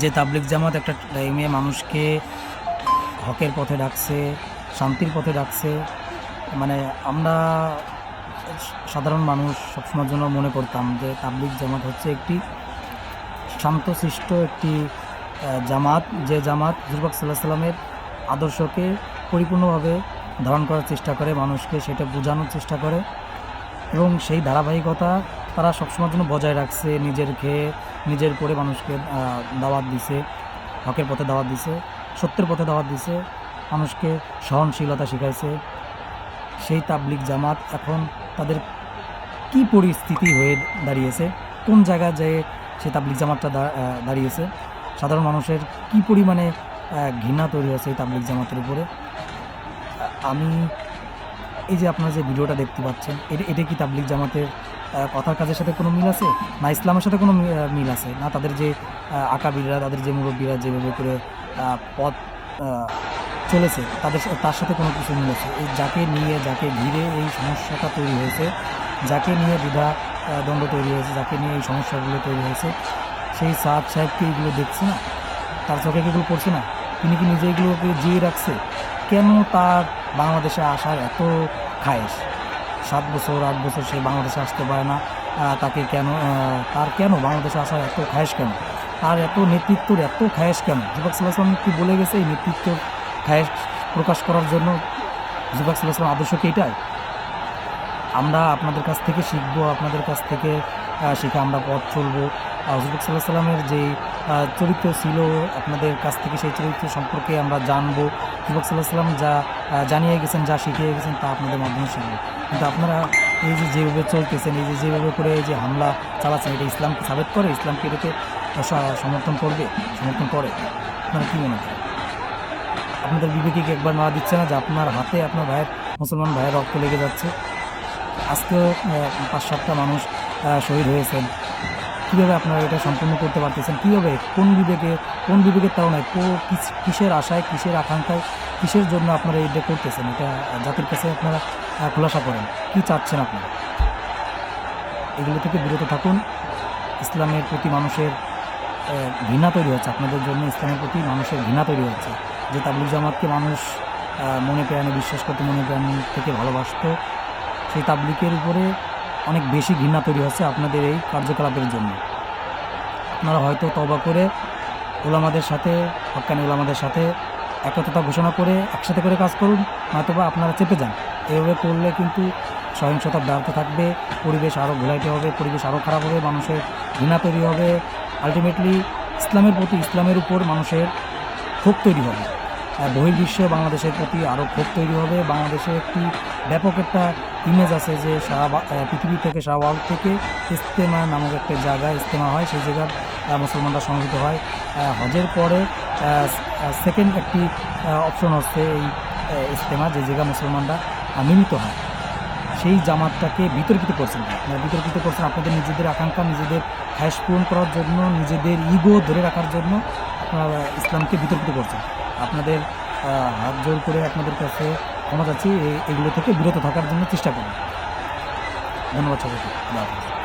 যে তাবলিক জামাত একটা টাইমে মানুষকে হকের পথে ডাকছে, শান্তির পথে ডাকছে। মানে আমরা সাধারণ মানুষ সবসময়ের জন্য মনে করতাম যে তাবলিক জামাত হচ্ছে একটি শান্তশিষ্ট একটি জামাত। যে জামাত জুরবাক সাল্লাহ সাল্লামের আদর্শকে পরিপূর্ণভাবে ধারণ করার চেষ্টা করে, মানুষকে সেটা বোঝানোর চেষ্টা করে। এবং সেই ধারাবাহিকতা তারা সবসময়ের জন্য বজায় রাখছে, নিজের খেয়ে, নিজের করে মানুষকে দাওয়াত দিছে, হকের পথে দাওয়াত দিছে, সত্যের পথে দাওয়াত দিছে, মানুষকে সহনশীলতা শিখাইছে। সেই তাবলিক জামাত এখন তাদের কি পরিস্থিতি হয়ে দাঁড়িয়েছে, কোন জায়গায় যেয়ে সেই তাবলিক জামাতটা দাঁড়িয়েছে, সাধারণ মানুষের কি পরিমাণে ঘৃণা তৈরি হয়েছে এই তাবলিক জামাতের উপরে? আমি এই যে আপনারা যে ভিডিওটা দেখতে পাচ্ছেন, এটা এটা কি তাবলিক জামাতের কথার কাজের সাথে কোনো মিল আছে? না ইসলামের সাথে কোনো মিল আছে? না তাদের যে আকাবিররা, তাদের যে মুরব্বীরা যেভাবে করে পথ চলেছে, তাদের তার সাথে কোনো কিছু মিল আছে? এই যাকে নিয়ে, যাকে ঘিরে এই সমস্যাটা তৈরি হয়েছে, যাকে নিয়ে দ্বিধা দ্বন্দ্ব তৈরি হয়েছে, যাকে নিয়ে এই সমস্যাগুলো তৈরি হয়েছে, সেই সাদ সাহেব কি এগুলো দেখছে না? তার চোখে এগুলো পড়ছে না? তিনি কি নিজে এগুলোকে জিয়ে রাখছে? কেন তার বাংলাদেশে আসার এত খায়েশ? সাত বছর, আট বছর সে বাংলাদেশে আসতে পারে না। তাকে কেন তার কেন বাংলাদেশে আসার এত খায়েশ কেন? তার এত নেতৃত্বর এত খায়েশ কেন? যুবক সাল্লাহাম কি বলে গেছে এই নেতৃত্ব খায়েশ প্রকাশ করার জন্য? যুবক সাল্লাহাম আদর্শ কি এটাই? আমরা আপনাদের কাছ থেকে শিখব, আপনাদের কাছ থেকে শিখে আমরা পথ চলবো। হজরত সাল্লাহ সাল্লামের যে চরিত্র ছিল আপনাদের কাছ থেকে সেই চরিত্র সম্পর্কে আমরা জানব। যুবক সাল্লাহ সাল্লাম যা জানিয়ে গেছেন, যা শিখিয়ে গেছেন তা আপনাদের মাধ্যমে শিখব কিন্তু আপনারা এই যে যেভাবে চলতেছেন, এই যেভাবে করে এই যে হামলা চালাচ্ছেন, এটা ইসলামকে সাবেত করে? ইসলামকে এটাকে সমর্থন করবে? সমর্থন করে? আপনারা কী মনে আপনাদের বিবেকে কি একবার না দিচ্ছে না যে আপনার হাতে আপনার ভাইয়ের, মুসলমান ভাইয়ের রক্ত লেগে যাচ্ছে? আজকে পাঁচ সাতটা মানুষ শহীদ হয়েছেন। কীভাবে আপনারা এটা সম্পূর্ণ করতে পারতেছেন? কীভাবে? কোন বিবেকে, কোন বিবেকের তাড়নায়? কিসের আশায়, কিসের আকাঙ্ক্ষায়, কিসের জন্য আপনারা এটা করতেছেন? এটা জাতির কাছে আপনারা খোলাসা করেন। কি চাচ্ছেন আপনারা? এগুলো থেকে বিরত থাকুন। ইসলামের প্রতি মানুষের ঘৃণা তৈরি হচ্ছে। আপনাদের জন্য ইসলামের প্রতি মানুষের ঘৃণা তৈরি হচ্ছে। যে তাবলিগ জামাতকে মানুষ মনে প্রাণে, বিশ্বাস করতে মনে প্রাণ থেকে ভালোবাসতো, সেই তাবলিকের উপরে অনেক বেশি ঘৃণা তৈরি হচ্ছে আপনাদের এই কার্যকলাপের জন্য। আপনারা হয়তো তবা করে ওলামাদের সাথে, হকানি ওলামাদের সাথে একতা ঘোষণা করে একসাথে করে কাজ করুন, নয়তোবা আপনারা চেপে যান। এভাবে করলে কিন্তু সহিংসতা বাড়তে থাকবে, পরিবেশ আরও ঘোলাইতে হবে, পরিবেশ আরও খারাপ হবে, মানুষের ঘৃণা তৈরি হবে। আলটিমেটলি ইসলামের প্রতি ইসলামের উপর মানুষের ক্ষোভ তৈরি হবে। বহির্বিশ্বে বাংলাদেশের প্রতি আরও ক্ষোভ তৈরি হবে। বাংলাদেশে একটি ব্যাপক একটা ইমেজ আছে যে সারা পৃথিবী থেকে সারা ওয়ার্ল্ড থেকে ইস্তেমা নামক একটা জায়গায় ইস্তেমা হয়, সেই জায়গায় মুসলমানরা সমবেত হয়। হজের পরে সেকেন্ড একটি অপশন হচ্ছে এই ইস্তেমা, যে জায়গায় মুসলমানরা মিলিত হয়। সেই জামাতটাকে বিতর্কিত করছেন আপনারা বিতর্কিত করছেন আপনাদের নিজেদের আকাঙ্ক্ষা, নিজেদের হ্যাশ পূরণ করার জন্য, নিজেদের ইগো ধরে রাখার জন্য আপনারা ইসলামকে বিতর্কিত করছেন। আপনাদের হাত জোর করে আপনাদের কাছে ক্ষমা চাচ্ছি এগুলো থেকে বিরত থাকার জন্য চেষ্টা করি ধন্যবাদ সবাইকে।